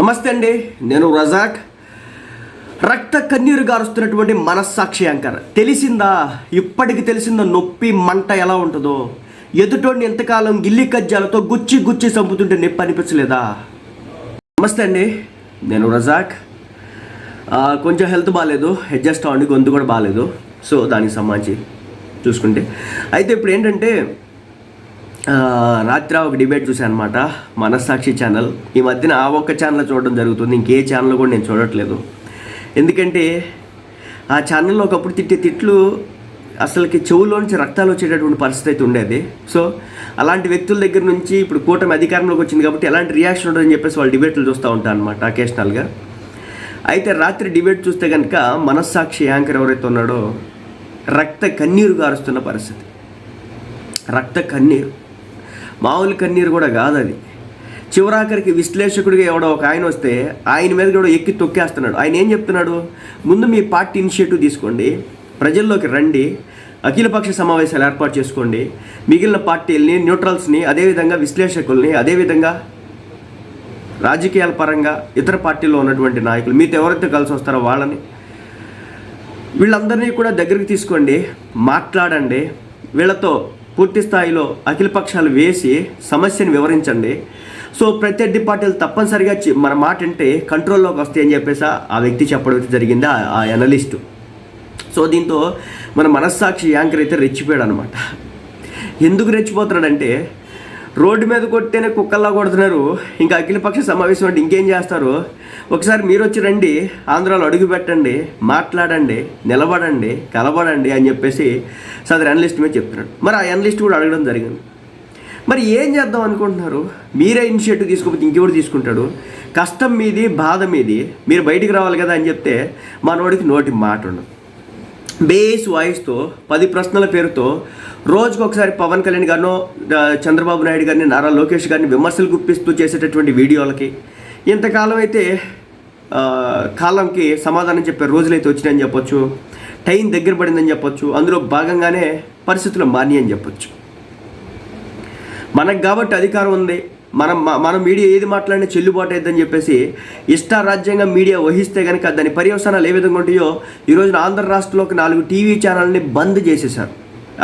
నమస్తే అండి నేను రజాక్. రక్త కన్నీరు గారుస్తున్నటువంటి మనస్సాక్షి యాంకర్. తెలిసిందా? ఇప్పటికి తెలిసిందా నొప్పి మంట ఎలా ఉంటుందో? ఎదుటోడిని ఎంతకాలం గిల్లి కజ్జాలతో గుచ్చి గుచ్చి చంపుతుంటే నొప్పి అనిపించలేదా? నమస్తే అండి నేను రజాక్. కొంచెం హెల్త్ బాగాలేదు అడ్జస్ట్ అవ్వండి గొంతు కూడా బాగాలేదు సో దానికి సంబంధించి చూసుకుంటే. అయితే ఇప్పుడు ఏంటంటే రాత్రి ఒక డిబేట్ చూశాను అనమాట మనస్సాక్షి ఛానల్ ఈ మధ్యన ఆ ఒక్క ఛానల్ చూడడం జరుగుతుంది ఇంకే ఛానల్ కూడా నేను చూడట్లేదు. ఎందుకంటే ఆ ఛానల్లో ఒకప్పుడు తిట్టే తిట్లు అసలుకి చెవులోంచి రక్తాలు వచ్చేటటువంటి పరిస్థితి అయితే ఉండేది. సో అలాంటి వ్యక్తుల దగ్గర నుంచి ఇప్పుడు కూటమి అధికారంలోకి వచ్చింది కాబట్టి ఎలాంటి రియాక్షన్ ఉండదని చెప్పేసి వాళ్ళు డిబేట్లు చూస్తూ ఉంటాను అనమాట అకేషనల్గా అయితే రాత్రి డిబేట్ చూస్తే కనుక మనస్సాక్షి యాంకర్ ఎవరైతే ఉన్నాడో రక్త కన్నీరు గారుస్తున్న పరిస్థితి. రక్త కన్నీరు. మామూలు కన్నీరు కూడా కాదు అది చివరాఖరికి విశ్లేషకుడిగా ఎవడో ఒక ఆయన వస్తే ఆయన మీద కూడా ఎక్కి తొక్కేస్తున్నాడు. ఆయన ఏం చెప్తున్నాడు? ముందు మీ పార్టీ ఇనిషియేటివ్ తీసుకోండి. ప్రజల్లోకి రండి. అఖిలపక్ష సమావేశాలు ఏర్పాటు చేసుకోండి. మిగిలిన పార్టీలని న్యూట్రల్స్ని అదేవిధంగా విశ్లేషకుల్ని అదేవిధంగా రాజకీయాల పరంగా ఇతర పార్టీలో ఉన్నటువంటి నాయకులు మీతో ఎవరైతే కలిసి వస్తారో వాళ్ళని వీళ్ళందరినీ కూడా దగ్గరికి తీసుకోండి. మాట్లాడండి. వీళ్ళతో పూర్తి స్థాయిలో అఖిలపక్షాలు వేసి సమస్యను వివరించండి. సో ప్రత్యర్థి పార్టీలు తప్పనిసరిగా చి- మన మాట అంటే కంట్రోల్లోకి వస్తాయని అని చెప్పేసి ఆ వ్యక్తి చెప్పడం జరిగింది ఆ- ఆ అనలిస్టు సో దీంతో మన మనస్సాక్షి యాంకర్ అయితే రెచ్చిపోయాడు అనమాట ఎందుకు రెచ్చిపోతున్నాడంటే రోడ్డు మీద కొట్టేనే కుక్కల్లా కొడుతున్నారు. ఇంకా అఖిలపక్ష సమావేశం అంటే ఇంకేం చేస్తారు? ఒకసారి మీరు వచ్చి రండి ఆంధ్రాలో అడుగు పెట్టండి మాట్లాడండి నిలబడండి కలబడండి అని చెప్పేసి సదరు అనలిస్ట్ మీద చెప్తున్నాడు మరి ఆ అనలిస్ట్ కూడా అడగడం జరిగింది. మరి ఏం చేద్దాం అనుకుంటున్నారు? మీరే ఇనిషియేటివ్ తీసుకోకపోతే ఇంకెవరు తీసుకుంటాడు? కష్టం మీది బాధ మీది. మీరు బయటికి రావాలి కదా అని చెప్తే మనోడికి నోటి మాట ఉండదు. బేస్ వాయిస్తో పది ప్రశ్నల పేరుతో రోజుకు ఒకసారి పవన్ కళ్యాణ్ గారినో చంద్రబాబు నాయుడు గారిని నారా లోకేష్ గారిని విమర్శలు గుప్పిస్తూ చేసేటటువంటి వీడియోలకి ఇంతకాలం అయితే కాలంకి సమాధానం చెప్పే రోజులైతే వచ్చినాయని చెప్పొచ్చు టైం దగ్గర పడిందని చెప్పొచ్చు అందులో భాగంగానే పరిస్థితులు మాని అని చెప్పొచ్చు. మనకు కాబట్టి అధికారం ఉంది. మనం మనం మీడియా ఏది మాట్లాడినా చెల్లుబాటు అవుతుందని చెప్పేసి ఇష్టారాజ్యంగా మీడియా వహిస్తే కనుక దాని పర్యవసానాలు ఏ విధంగా ఉంటాయో ఈ రోజున ఆంధ్ర రాష్ట్రంలో ఒక నాలుగు టీవీ ఛానల్ని బంద్ చేసేశారు.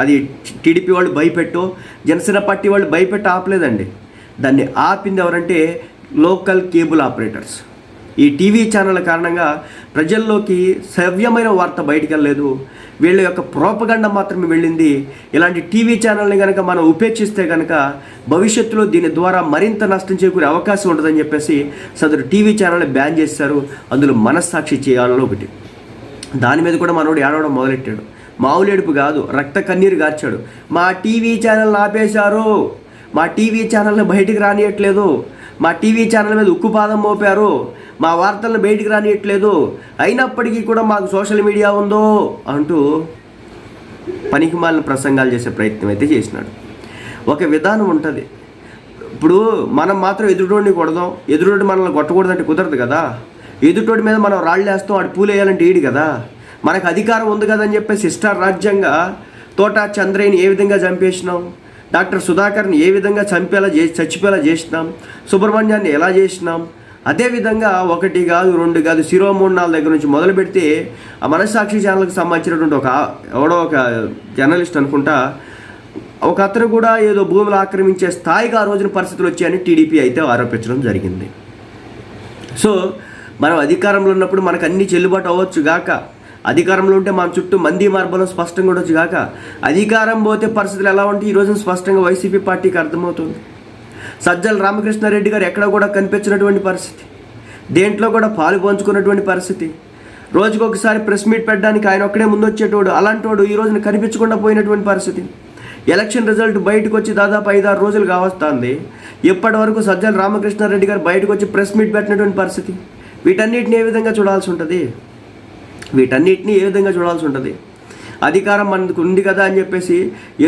అది టీడీపీ వాళ్ళు భయపెట్టో జనసేన పార్టీ వాళ్ళు భయపెట్టి ఆపలేదండి. దాన్ని ఆపింది ఎవరంటే లోకల్ కేబుల్ ఆపరేటర్స్. ఈ టీవీ ఛానళ్ళ కారణంగా ప్రజల్లోకి సవ్యమైన వార్త బయటికి వెళ్ళలేదు. వీళ్ళ యొక్క ప్రోపగండ మాత్రమే వెళ్ళింది. ఇలాంటి టీవీ ఛానల్ని కనుక మనం ఉపేక్షిస్తే కనుక భవిష్యత్తులో దీని ద్వారా మరింత నష్టం చేకూరే అవకాశం ఉంటుందని చెప్పేసి సదరు టీవీ ఛానల్ని బ్యాన్ చేశారు. అందులో మనస్సాక్షి చేయాలని ఒకటి. దాని మీద కూడా మనోడు ఏడవడం మొదలెట్టాడు. మామూలు ఏడుపు కాదు రక్త కన్నీరు గార్చాడు. మా టీవీ ఛానల్ ఆపేశారు. మా టీవీ ఛానల్ని బయటికి రానియట్లేదు. మా టీవీ ఛానల్ మీద ఉక్కుపాదం మోపారు. మా వార్తలను బయటికి రానియట్లేదు. అయినప్పటికీ కూడా మాకు సోషల్ మీడియా ఉందో అంటూ పనికి మాలిన ప్రసంగాలు చేసే ప్రయత్నం అయితే చేసినాడు. ఒక విధానం ఉంటుంది. ఇప్పుడు మనం మాత్రం ఎదుటోడిని కొడదాం. ఎదుటోడి మనల్ని కొట్టకూడదంటే కుదరదు కదా. ఎదుటోడి మీద మనం రాళ్ళు వేస్తాం వాడు పూలు వేయాలంటే ఈడు కదా. మనకు అధికారం ఉంది కదా అని చెప్పేసి ఇష్టార్ రాజ్యంగా తోట చంద్రయ్యని ఏ విధంగా చంపేసినాం? డాక్టర్ సుధాకర్ని ఏ విధంగా చంపేలా చేసి చచ్చిపోయేలా చేసినాం? సుబ్రహ్మణ్యాన్ని ఎలా చేసినాం? అదేవిధంగా ఒకటి కాదు రెండు కాదు శిరోమూర్ణాల దగ్గర నుంచి మొదలు పెడితే ఆ మనస్సాక్షి ఛానల్కి సంబంధించినటువంటి ఒక ఎవడో ఒక జర్నలిస్ట్ అనుకుంటా ఒక అతను కూడా ఏదో భూములు ఆక్రమించే స్థాయికి ఆ రోజున పరిస్థితులు వచ్చాయని టీడీపీ అయితే ఆరోపించడం జరిగింది. సో మనం అధికారంలో ఉన్నప్పుడు మనకు అన్ని చెల్లుబాటు అవ్వచ్చు గాక. అధికారంలో ఉంటే మన చుట్టూ మంది మార్బలం స్పష్టంగా ఉండొచ్చు గాక. అధికారం పోతే పరిస్థితులు ఎలా ఉంటాయి ఈ రోజున స్పష్టంగా వైసీపీ పార్టీకి అర్థమవుతుంది. సజ్జల రామకృష్ణారెడ్డి గారు ఎక్కడ కూడా కనిపించినటువంటి పరిస్థితి. దేంట్లో కూడా పాలు పంచుకున్నటువంటి పరిస్థితి. రోజుకొకసారి ప్రెస్ మీట్ పెట్టడానికి ఆయన ఒక్కడే ముందు వచ్చేటోడు అలాంటోడు ఈ రోజున కనిపించకుండా పోయినటువంటి పరిస్థితి. ఎలక్షన్ రిజల్ట్ బయటకు వచ్చి దాదాపు ఐదారు రోజులు కావస్తుంది. ఇప్పటి వరకు సజ్జల రామకృష్ణారెడ్డి గారు బయటకు వచ్చి ప్రెస్ మీట్ పెట్టినటువంటి పరిస్థితి. వీటన్నిటిని ఏ విధంగా చూడాల్సి ఉంటుంది? వీటన్నిటిని ఏ విధంగా చూడాల్సి ఉంటుంది? అధికారం మనకు ఉంది కదా అని చెప్పేసి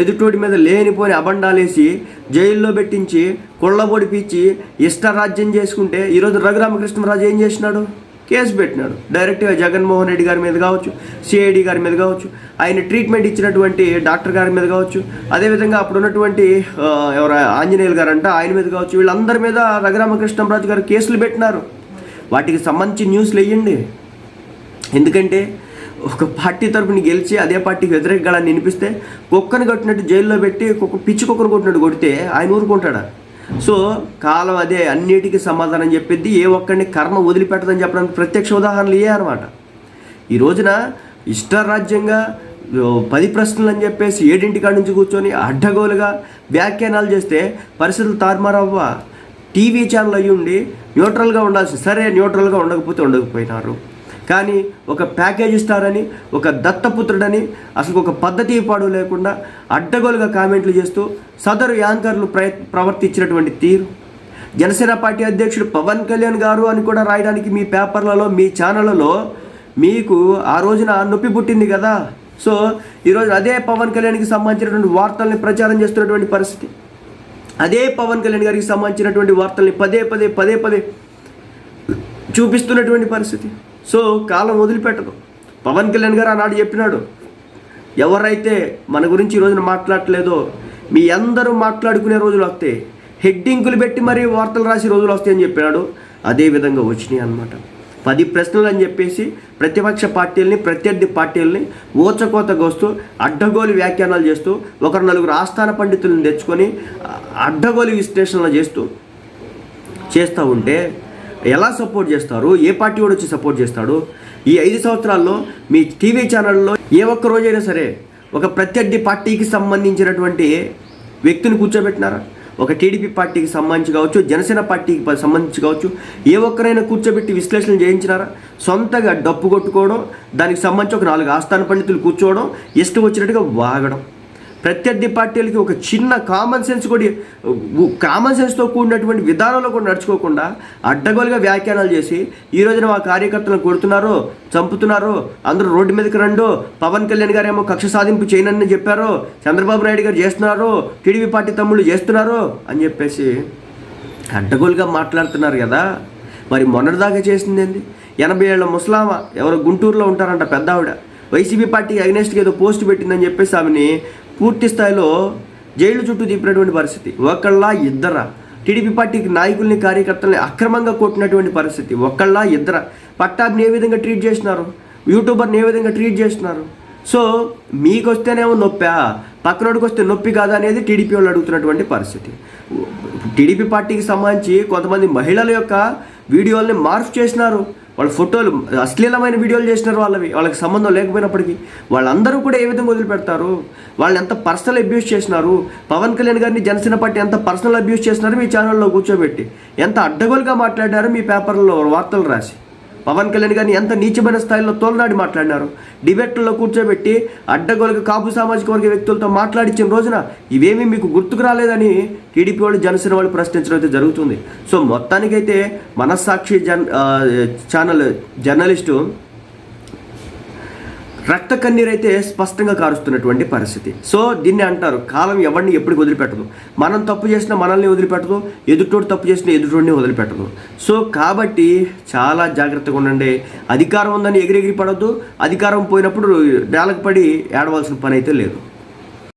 ఎదుటోడి మీద లేనిపోని అబండాలేసి జైల్లో పెట్టించి కొళ్ళబొడిపించి ఇష్టరాజ్యం చేసుకుంటే ఈరోజు రఘురామకృష్ణరాజు ఏం చేసినాడు? కేసు పెట్టినాడు. డైరెక్ట్గా జగన్మోహన్ రెడ్డి గారి మీద కావచ్చు సిఐడి గారి మీద కావచ్చు ఆయన ట్రీట్మెంట్ ఇచ్చినటువంటి డాక్టర్ గారి మీద కావచ్చు అదేవిధంగా అప్పుడు ఉన్నటువంటి ఎవరు ఆంజనేయులు గారు అంట ఆయన మీద కావచ్చు వీళ్ళందరి మీద రఘురామకృష్ణరాజు గారు కేసులు పెట్టినారు. వాటికి సంబంధించి న్యూస్లు వేయండి ఎందుకంటే ఒక పార్టీ తరపున గెలిచి అదే పార్టీకి వ్యతిరేకంగా నినిపిస్తే కుక్కని కొట్టినట్టు జైల్లో పెట్టి కుక్క పిచ్చి కుక్కను కొట్టినట్టు కొడితే ఆయన ఊరుకుంటాడా? సో కాలం అదే అన్నిటికీ సమాధానం చెప్పిద్ది ఏ ఒక్కడిని కర్మ వదిలిపెట్టదని చెప్పడానికి ప్రత్యక్ష ఉదాహరణలు ఇవే అనమాట ఈ రోజున ఇష్టరాజ్యంగా పది ప్రశ్నలు అని చెప్పేసి ఏడింటి కాడి నుంచి కూర్చొని అడ్డగోలుగా వ్యాఖ్యానాలు చేస్తే పరిస్థితులు తారుమారవ్వ. టీవీ ఛానల్ అయ్యి ఉండి న్యూట్రల్గా ఉండాల్సి సరే న్యూట్రల్గా ఉండకపోతే ఉండకపోయినారు. కానీ ఒక ప్యాకేజ్ ఇస్తారని ఒక దత్తపుత్రుడని అసలు ఒక పద్ధతి పాడు లేకుండా అడ్డగోలుగా కామెంట్లు చేస్తూ సదరు యాంకర్లు ప్రయత్ ప్రవర్తించినటువంటి తీరు. జనసేన పార్టీ అధ్యక్షుడు పవన్ కళ్యాణ్ గారు అని కూడా రాయడానికి మీ పేపర్లలో మీ ఛానళ్ళలో మీకు ఆ రోజున నొప్పి పుట్టింది కదా. సో ఈరోజు అదే పవన్ కళ్యాణ్కి సంబంధించినటువంటి వార్తల్ని ప్రచారం చేస్తున్నటువంటి పరిస్థితి. అదే పవన్ కళ్యాణ్ గారికి సంబంధించినటువంటి వార్తల్ని పదే పదే పదే పదే చూపిస్తున్నటువంటి పరిస్థితి. సో కాలం వదిలిపెట్టదు. పవన్ కళ్యాణ్ గారు ఆనాడు చెప్పినాడు ఎవరైతే మన గురించి ఈ రోజున మాట్లాడట్లేదో మీ అందరూ మాట్లాడుకునే రోజులు వస్తాయి. హెడ్డింగులు పెట్టి మరీ వార్తలు రాసి రోజులు వస్తాయని చెప్పినాడు. అదే విధంగా వచ్చినాయి అన్నమాట. పది ప్రశ్నలు అని చెప్పేసి ప్రతిపక్ష పార్టీలని ప్రత్యర్థి పార్టీలని ఊచకోతకొస్తూ అడ్డగోలు వ్యాఖ్యానాలు చేస్తూ ఒకరు నలుగురు ఆస్థాన పండితులను తెచ్చుకొని అడ్డగోలు విశ్లేషణలు చేస్తూ చేస్తూ ఉంటే ఎలా సపోర్ట్ చేస్తారు ఏ పార్టీ కూడా వచ్చి సపోర్ట్ చేస్తాడు ఈ ఐదు సంవత్సరాల్లో మీ టీవీ ఛానల్లో ఏ ఒక్క రోజైనా సరే ఒక ప్రత్యర్థి పార్టీకి సంబంధించినటువంటి వ్యక్తిని కూర్చోబెట్టినారా? ఒక టీడీపీ పార్టీకి సంబంధించి కావచ్చు జనసేన పార్టీకి సంబంధించి కావచ్చు ఏ ఒక్కరైనా కూర్చోబెట్టి విశ్లేషణ చేయించినారా? సొంతగా డప్పు కొట్టుకోవడం దానికి సంబంధించి ఒక నాలుగు ఆస్థాన పండితులు కూర్చోవడం ఇష్టం వచ్చినట్టుగా వాగడం. ప్రత్యర్థి పార్టీలకి ఒక చిన్న కామన్ సెన్స్ కూడా కామన్ సెన్స్తో కూడినటువంటి విధానంలో కూడా నడుచుకోకుండా అడ్డగోలుగా వ్యాఖ్యానాలు చేసి ఈ రోజున మా కార్యకర్తలను కొడుతున్నారు చంపుతున్నారు అందరూ రోడ్డు మీదకి రండు పవన్ కళ్యాణ్ గారు ఏమో కక్ష సాధింపు చేయనని చెప్పారు చంద్రబాబు నాయుడు గారు చేస్తున్నారు టీడీపీ పార్టీ తమ్ముళ్ళు చేస్తున్నారు అని చెప్పేసి అడ్డగోలుగా మాట్లాడుతున్నారు కదా. మరి మొన్నటిదాకా చేసింది ఏంది? ఎనభై ఏళ్ళ ముసలామ ఎవరు గుంటూరులో ఉంటారంట పెద్ద ఆవిడ వైసీపీ పార్టీ అగ్నెస్ట్కి ఏదో పోస్ట్ పెట్టిందని చెప్పేసి ఆమెని పూర్తి స్థాయిలో జైలు చుట్టూ తిప్పినటువంటి పరిస్థితి. ఒకళ్ళ ఇద్దరా టీడీపీ పార్టీకి నాయకుల్ని కార్యకర్తల్ని అక్రమంగా కొట్టినటువంటి పరిస్థితి. ఒకళ్ళ ఇద్దర పట్టాభిని ఏ విధంగా ట్రీట్ చేసినారు? యూట్యూబర్ని ఏ విధంగా ట్రీట్ చేస్తున్నారు సో మీకు వస్తేనేమో నొప్పా పక్కనోడికి వస్తే నొప్పి కాదా అనేది టీడీపీ వాళ్ళు అడుగుతున్నటువంటి పరిస్థితి. టీడీపీ పార్టీకి సంబంధించి కొంతమంది మహిళల యొక్క వీడియోల్ని మార్ఫ్ చేసినారు. వాళ్ళ ఫోటోలు అశ్లీలమైన వీడియోలు చేసినారు వాళ్ళవి వాళ్ళకి సంబంధం లేకపోయినప్పటికీ. వాళ్ళందరూ కూడా ఏ విధంగా వదిలిపెడతారు? వాళ్ళని ఎంత పర్సనల్ అబ్యూస్ చేసినారు? పవన్ కళ్యాణ్ గారిని జనసేన పార్టీ ఎంత పర్సనల్ అబ్యూస్ చేసినారు? మీ ఛానల్లో కూర్చోబెట్టి. ఎంత అడ్డగోలుగా మాట్లాడారు మీ పేపర్లో వార్తలు రాసి. పవన్ కళ్యాణ్ గారిని ఎంత నీచమైన స్థాయిలో తోలనాడి మాట్లాడినారు. డిబేట్లలో కూర్చోబెట్టి అడ్డగోలకు కాపు సామాజిక వర్గ వ్యక్తులతో మాట్లాడించిన రోజున ఇవేమీ మీకు గుర్తుకు రాలేదని టీడీపీ వాళ్ళు జనసేన వాళ్ళు ప్రశ్నించడం అయితే జరుగుతుంది. సో మొత్తానికైతే మనస్సాక్షి జన్ ఛానల్ జర్నలిస్టు రక్త కన్నీరైతే స్పష్టంగా కారుస్తున్నటువంటి పరిస్థితి. సో దీన్ని అంటారు కాలం ఎవరిని ఎప్పుడు వదిలిపెట్టదు. మనం తప్పు చేసినా మనల్ని వదిలిపెట్టదు ఎదుటోడు తప్పు చేసినా ఎదుటోడిని వదిలిపెట్టదు. సో కాబట్టి చాలా జాగ్రత్తగా ఉండండి. అధికారం ఉందని ఎగిరెగిరి పడద్దు. అధికారం పోయినప్పుడు నేలకు పడి ఏడవలసిన పని అయితే లేదు.